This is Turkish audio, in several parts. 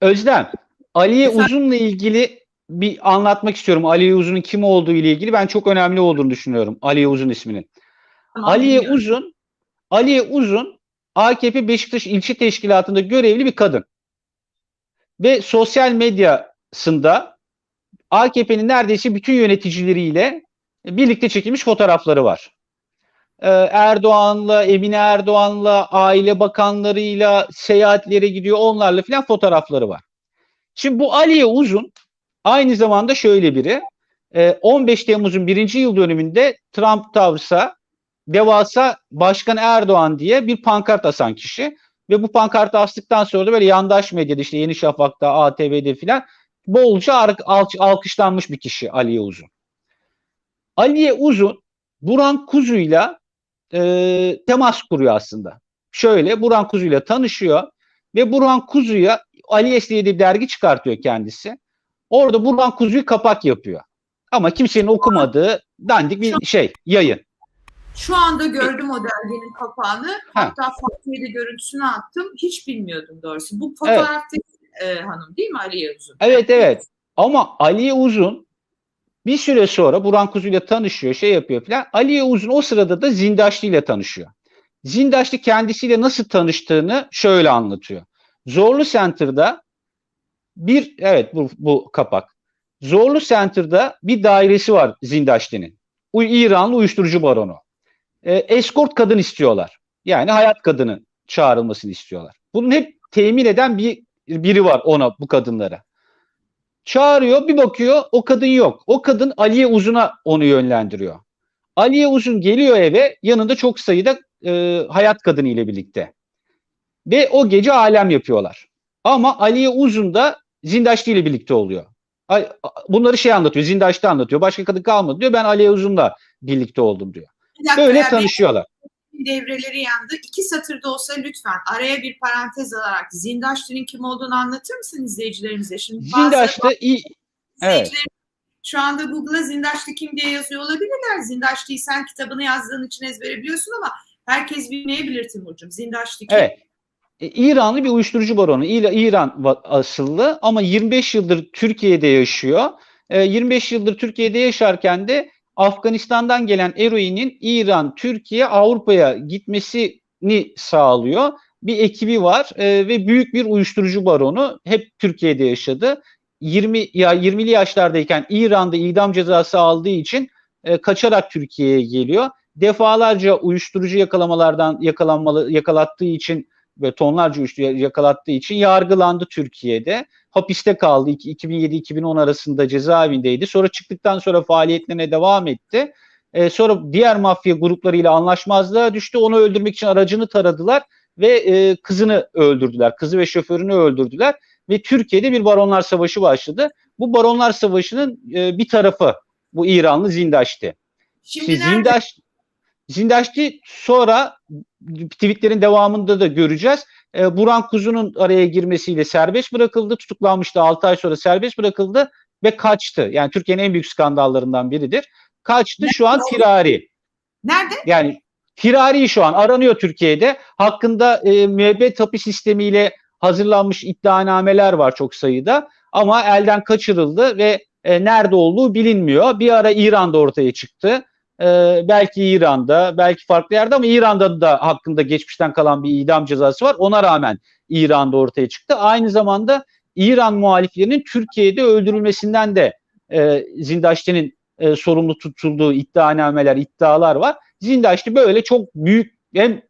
Özlem, Aliye? Uzun'la ilgili bir anlatmak istiyorum. Aliye Uzun'un kim olduğu ile ilgili ben çok önemli olduğunu düşünüyorum. Aliye Uzun isminin. Tamam, Aliye. Uzun, Aliye Uzun AKP Beşiktaş İlçe Teşkilatı'nda görevli bir kadın. Ve sosyal medyasında AKP'nin neredeyse bütün yöneticileriyle birlikte çekilmiş fotoğrafları var. Ee, Erdoğan'la, Emine Erdoğan'la, aile bakanlarıyla seyahatlere gidiyor. Onlarla filan fotoğrafları var. Şimdi bu Aliye Uzun aynı zamanda şöyle biri. Ee, 15 Temmuz'un birinci yıl dönümünde Trump Towers'a devasa Başkan Erdoğan diye bir pankart asan kişi. Ve bu pankartı astıktan sonra da böyle yandaş medyada işte Yeni Şafak'ta, ATV'de filan bolca alkışlanmış bir kişi Aliye Uzun. Aliye Uzun Buran Kuzu'yla e, temas kuruyor aslında. Şöyle Buran Kuzu'yla tanışıyor ve Burhan Kuzu'ya Aliyes diye de bir dergi çıkartıyor kendisi. Orada Burhan Kuzu'yu kapak yapıyor. Ama kimsenin okumadığı dandik bir şey, yayın. Şu anda gördüm o derginin kapağını. Hatta Fatih'e görüntüsünü attım. Hiç bilmiyordum doğrusu. Bu fotoğraftaki e, hanım değil mi Aliye Uzun? Evet evet. Ama Aliye Uzun bir süre sonra Burhan Kuzu ile tanışıyor, şey yapıyor falan. Aliye Uzun o sırada da Zindaşlı ile tanışıyor. Zindaşlı kendisiyle nasıl tanıştığını şöyle anlatıyor. Zorlu Center'da bir, evet bu, bu kapak. Zorlu Center'da bir dairesi var Zindaşlı'nın. İranlı uyuşturucu baronu. E, escort kadın istiyorlar. Yani hayat kadını çağrılmasını istiyorlar. Bunun hep temin eden bir biri var ona bu kadınlara. Çağırıyor bir bakıyor o kadın yok. O kadın Aliye Uzun'a onu yönlendiriyor. Aliye Uzun geliyor eve yanında çok sayıda e, hayat kadını ile birlikte. Ve o gece alem yapıyorlar. Ama Aliye Uzun da Zindaşlı ile birlikte oluyor. Bunları şey anlatıyor. Zindaş'ta anlatıyor. Başka kadın kalmadı diyor. Ben Aliye Uzun'la birlikte oldum diyor. Böyle tanışıyorlar. Devreleri yandı. İki satırda olsa lütfen araya bir parantez alarak Zindaşlı'nın kim olduğunu anlatır mısın izleyicilerimize? Şimdi bazı Zindaş'ta iyi Evet. şu anda Google'a Zindaşlı kim diye yazıyor olabilirler. Zindaşlı'yı sen kitabını yazdığın için ezbere biliyorsun ama herkes bilmeyebilir Timurcuğum. Zindaşlı kim? Evet. E, İranlı bir uyuşturucu baronu. İran asıllı ama 25 yıldır Türkiye'de yaşıyor. E, 25 yıldır Türkiye'de yaşarken de Afganistan'dan gelen eroinin İran, Türkiye, Avrupa'ya gitmesini sağlıyor. Bir ekibi var e, ve büyük bir uyuşturucu baronu. Hep Türkiye'de yaşadı. 20 ya 20'li yaşlardayken İran'da idam cezası aldığı için e, kaçarak Türkiye'ye geliyor. Defalarca uyuşturucu yakalamalardan yakalanmalı yakalattığı için ve tonlarca uyuşturucu yakalattığı için yargılandı Türkiye'de. Hapiste kaldı. İki- 2007-2010 arasında cezaevindeydi. Sonra çıktıktan sonra faaliyetlerine devam etti. Ee, sonra diğer mafya gruplarıyla anlaşmazlığa düştü. Onu öldürmek için aracını taradılar ve e, kızını öldürdüler. Kızı ve şoförünü öldürdüler ve Türkiye'de bir baronlar savaşı başladı. Bu baronlar savaşının e, bir tarafı bu İranlı Zindaş'tı. Şimdi Siz? Zindaş, Zindaş'tı sonra tweetlerin devamında da göreceğiz. E, Buran Kuzu'nun araya girmesiyle serbest bırakıldı. Tutuklanmıştı 6 ay sonra serbest bırakıldı ve kaçtı. Yani Türkiye'nin en büyük skandallarından biridir. Kaçtı şu an firari. Nerede? Yani firari şu an aranıyor Türkiye'de. Hakkında e, müebbet hapis sistemiyle hazırlanmış iddianameler var çok sayıda. Ama elden kaçırıldı ve e, nerede olduğu bilinmiyor. Bir ara İran'da ortaya çıktı. E, belki İran'da, belki farklı yerde ama İran'da da hakkında geçmişten kalan bir idam cezası var. Ona rağmen İran'da ortaya çıktı. Aynı zamanda İran muhaliflerinin Türkiye'de öldürülmesinden de e, Zindaşti'nin e, sorumlu tutulduğu iddianameler, iddialar var. Zindaşti böyle çok büyük hem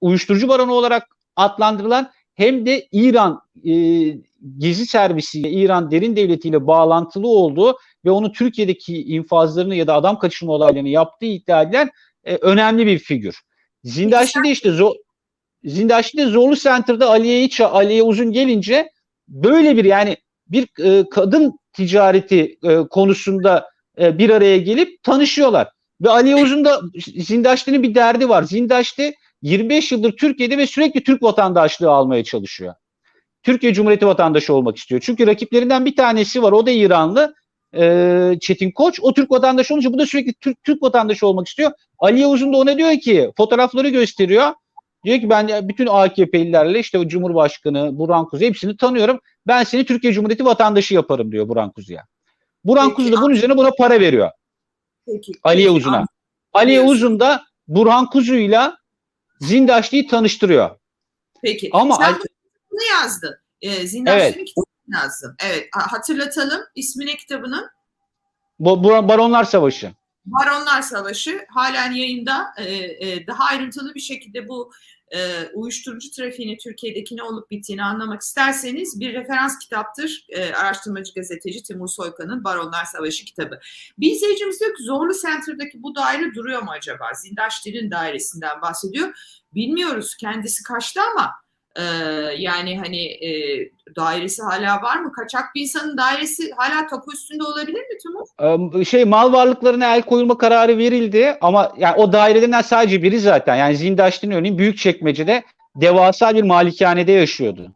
uyuşturucu baronu olarak adlandırılan hem de İran e, gizli servisiyle, İran derin devletiyle bağlantılı olduğu ve onun Türkiye'deki infazlarını ya da adam kaçırma olaylarını yaptığı iddia edilen e, önemli bir figür. Zindaşti de işte zo Zindaşti de Zorlu Center'da Aliye İça, Aliye Uzun gelince böyle bir yani bir e, kadın ticareti e, konusunda e, bir araya gelip tanışıyorlar. Ve Ali Uzun da Zindaşti'nin bir derdi var. Zindaşti 25 yıldır Türkiye'de ve sürekli Türk vatandaşlığı almaya çalışıyor. Türkiye Cumhuriyeti vatandaşı olmak istiyor. Çünkü rakiplerinden bir tanesi var. O da İranlı. e, Çetin Koç. O Türk vatandaşı olunca bu da sürekli Türk, Türk vatandaşı olmak istiyor. Ali Uzun da ona diyor ki fotoğrafları gösteriyor. Diyor ki ben bütün AKP'lilerle işte Cumhurbaşkanı Burhan Kuzu hepsini tanıyorum. Ben seni Türkiye Cumhuriyeti vatandaşı yaparım diyor Burhan Kuzu'ya. Burhan Peki, Kuzu da bunun üzerine buna para veriyor. Peki. Aliye peki, Uzun'a. an- Aliye Biliyorsun. Uzun da Burhan Kuzu'yla Zindaşlı'yı tanıştırıyor. Peki. Ama Sen Bunu yazdın. Ee, Zindaşlı'nın Evet. kitabını yazdın. Evet. ha- Hatırlatalım. İsmine kitabının Bu, bu Baronlar Savaşı. Baronlar Savaşı halen yayında e, e, daha ayrıntılı bir şekilde bu e, uyuşturucu trafiğini Türkiye'deki ne olup bittiğini anlamak isterseniz bir referans kitaptır. E, araştırmacı gazeteci Timur Soykan'ın Baronlar Savaşı kitabı. Bir izleyicimiz diyor ki Zorlu Center'daki bu daire duruyor mu acaba? Zindaştil'in dairesinden bahsediyor. Bilmiyoruz kendisi kaçtı ama e, yani hani e, dairesi hala var mı? Kaçak bir insanın dairesi hala tapu üstünde olabilir mi Timur? Ee, şey mal varlıklarına el koyulma kararı verildi ama yani o dairelerinden sadece biri zaten. Yani Zindaşlı'nın örneğin Büyükçekmece'de devasa bir malikanede yaşıyordu.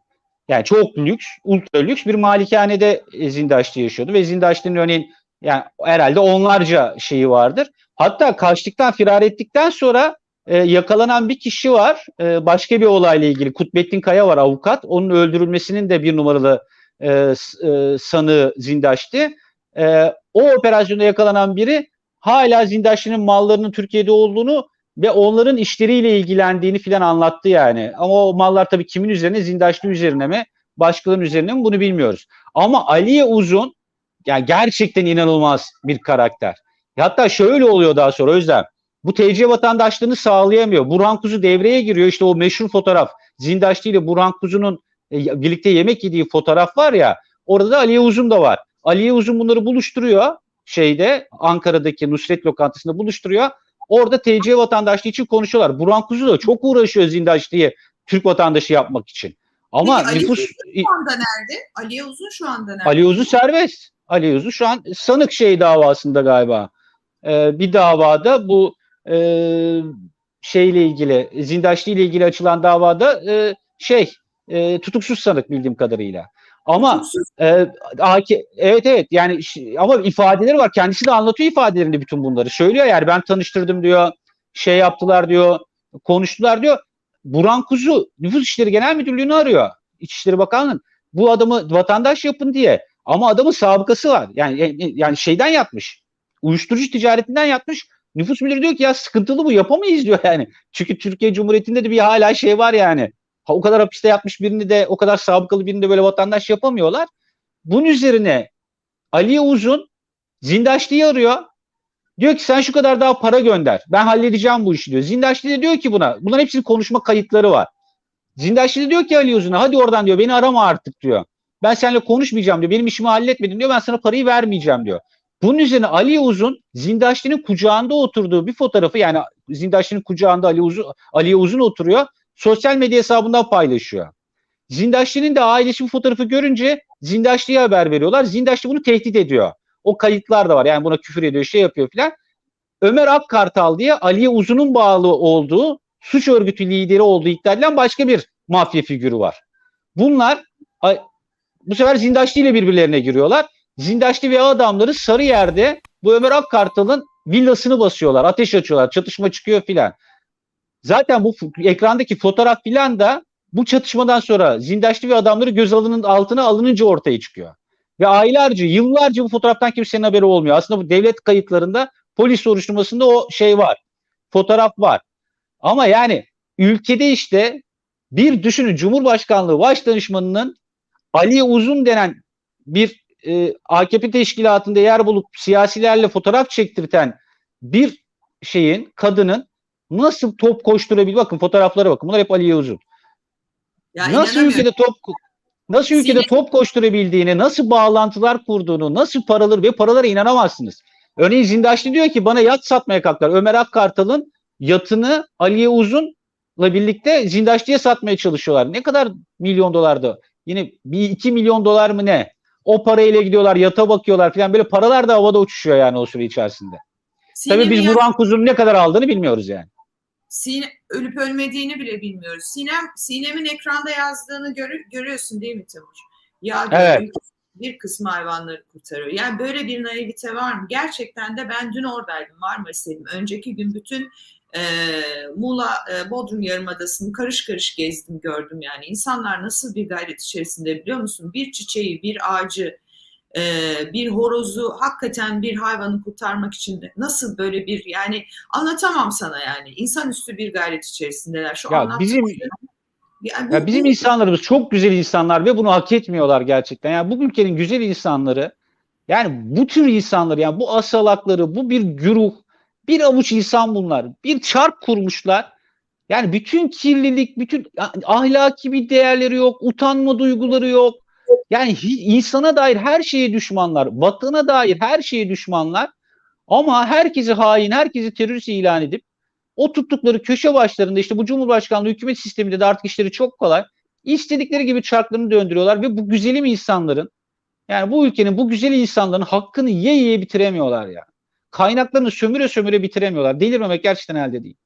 Yani çok lüks, ultra lüks bir malikanede e, Zindaşlı yaşıyordu ve Zindaşlı'nın örneğin yani herhalde onlarca şeyi vardır. Hatta kaçtıktan, firar ettikten sonra e, yakalanan bir kişi var. E, başka bir olayla ilgili. Kutbettin Kaya var avukat. Onun öldürülmesinin de bir numaralı e, e, sanığı Zindaşlı. E, o operasyonda yakalanan biri hala Zindaşlı'nın mallarının Türkiye'de olduğunu ve onların işleriyle ilgilendiğini filan anlattı yani. Ama o mallar tabii kimin üzerine? Zindaşlı üzerine mi? Başkalarının üzerine mi? Bunu bilmiyoruz. Ama Aliye Uzun yani gerçekten inanılmaz bir karakter. Hatta şöyle oluyor daha sonra Özlem. Bu TC vatandaşlığını sağlayamıyor. Burhan Kuzu devreye giriyor. İşte o meşhur fotoğraf. Zindaşlı ile Burhan Kuzu'nun e, birlikte yemek yediği fotoğraf var ya. Orada da Aliye Uzun da var. Aliye Uzun bunları buluşturuyor şeyde Ankara'daki Nusret lokantasında buluşturuyor. Orada TC vatandaşlığı için konuşuyorlar. Burhan Kuzu da çok uğraşıyor Zindaşlı'yı Türk vatandaşı yapmak için. Ama Peki, Ali nüfus Şu anda nerede? Aliye Uzun şu anda nerede? Ali Uzun serbest. Ali Uzun şu an sanık şey davasında galiba. Ee, bir davada bu e, şeyle ilgili Zindaşlı ile ilgili açılan davada e, şey e, tutuksuz sanık bildiğim kadarıyla. Ama Tutuksuz. e, AK, evet evet yani ama ifadeleri var. Kendisi de anlatıyor ifadelerini bütün bunları. Söylüyor yani ben tanıştırdım diyor. Şey yaptılar diyor. Konuştular diyor. Burhan Kuzu Nüfus İşleri Genel Müdürlüğü'nü arıyor. İçişleri Bakanlığı'nın. Bu adamı vatandaş yapın diye. Ama adamın sabıkası var. Yani yani şeyden yapmış. Uyuşturucu ticaretinden yapmış. Nüfus müdürü diyor ki ya sıkıntılı bu yapamayız diyor yani. Çünkü Türkiye Cumhuriyeti'nde de bir hala şey var yani. Ha, o kadar hapiste yatmış birini de o kadar sabıkalı birini de böyle vatandaş yapamıyorlar. Bunun üzerine Aliye Uzun Zindaşlı'yı arıyor. Diyor ki sen şu kadar daha para gönder. Ben halledeceğim bu işi diyor. Zindaşlı da diyor ki buna. Bunların hepsinin konuşma kayıtları var. Zindaşlı da diyor ki Ali Uzun'a hadi oradan diyor beni arama artık diyor. Ben seninle konuşmayacağım diyor. Benim işimi halletmedin diyor. Ben sana parayı vermeyeceğim diyor. Bunun üzerine Ali Uzun Zindaşlı'nın kucağında oturduğu bir fotoğrafı yani Zindaşlı'nın kucağında Ali Uzun, Ali Uzun oturuyor. Sosyal medya hesabından paylaşıyor. Zindaşlı'nın da ailesi bu fotoğrafı görünce Zindaşlı'ya haber veriyorlar. Zindaşlı bunu tehdit ediyor. O kayıtlar da var. Yani buna küfür ediyor, şey yapıyor filan. Ömer Akkartal diye Aliye Uzun'un bağlı olduğu suç örgütü lideri olduğu iddia edilen başka bir mafya figürü var. Bunlar bu sefer Zindaşlı ile birbirlerine giriyorlar. Zindaşlı ve adamları Sarıyer'de bu Ömer Akkartal'ın villasını basıyorlar. Ateş açıyorlar. Çatışma çıkıyor filan. Zaten bu ekrandaki fotoğraf filan da bu çatışmadan sonra Zindaşlı ve adamları gözalının altına alınınca ortaya çıkıyor. Ve aylarca, yıllarca bu fotoğraftan kimsenin haberi olmuyor. Aslında bu devlet kayıtlarında, polis soruşturmasında o şey var. Fotoğraf var. Ama yani ülkede işte bir düşünün Cumhurbaşkanlığı Başdanışmanı'nın Ali Uzun denen bir e, AKP teşkilatında yer bulup siyasilerle fotoğraf çektirten bir şeyin, kadının nasıl top koşturabilir? Bakın fotoğraflara bakın. Bunlar hep Aliye Uzun. Ya nasıl ülkede top nasıl ülkede top koşturabildiğini, nasıl bağlantılar kurduğunu, nasıl paraları ve paralara inanamazsınız. Örneğin Zindaşlı diyor ki bana yat satmaya kalktılar. Ömer Akkartal'ın yatını Aliye Uzun'la birlikte Zindaşlı'ya satmaya çalışıyorlar. Ne kadar milyon dolardı? Yine bir iki milyon dolar mı ne? O parayla gidiyorlar, yata bakıyorlar falan. Böyle paralar da havada uçuşuyor yani o süre içerisinde. Tabii biz Burhan Kuzu'nun ne kadar aldığını bilmiyoruz yani. Sine, ölüp ölmediğini bile bilmiyoruz. Sinem, Sinem'in ekranda yazdığını görü- görüyorsun değil mi Timur? Ya Evet. bir kısmı hayvanları kurtarıyor. Yani böyle bir naivite var mı? Gerçekten de ben dün oradaydım Marmaris'teydim. Önceki gün bütün e, Muğla e, Bodrum Yarımadası'nı karış karış gezdim gördüm yani. İnsanlar nasıl bir gayret içerisinde biliyor musun? Bir çiçeği, bir ağacı, e, bir horozu hakikaten bir hayvanı kurtarmak için nasıl böyle bir yani anlatamam sana yani. İnsanüstü bir gayret içerisindeler. Şu Ya bizim- şey- yani bu- Ya bizim bu- insanlarımız çok güzel insanlar ve bunu hak etmiyorlar gerçekten. Yani bu ülkenin güzel insanları yani bu tür insanlar yani bu asalakları bu bir güruh bir avuç insan bunlar. Bir çark kurmuşlar. Yani bütün kirlilik, bütün ahlaki bir değerleri yok, utanma duyguları yok. Yani insana dair her şeye düşmanlar, vatana dair her şeye düşmanlar. Ama herkesi hain, herkesi terörist ilan edip o tuttukları köşe başlarında işte bu Cumhurbaşkanlığı hükümet sisteminde de artık işleri çok kolay. İstedikleri gibi çarklarını döndürüyorlar ve bu güzelim insanların yani bu ülkenin bu güzel insanların hakkını ye ye bitiremiyorlar ya. Kaynaklarını sömüre sömüre bitiremiyorlar. Delirmemek gerçekten elde değil.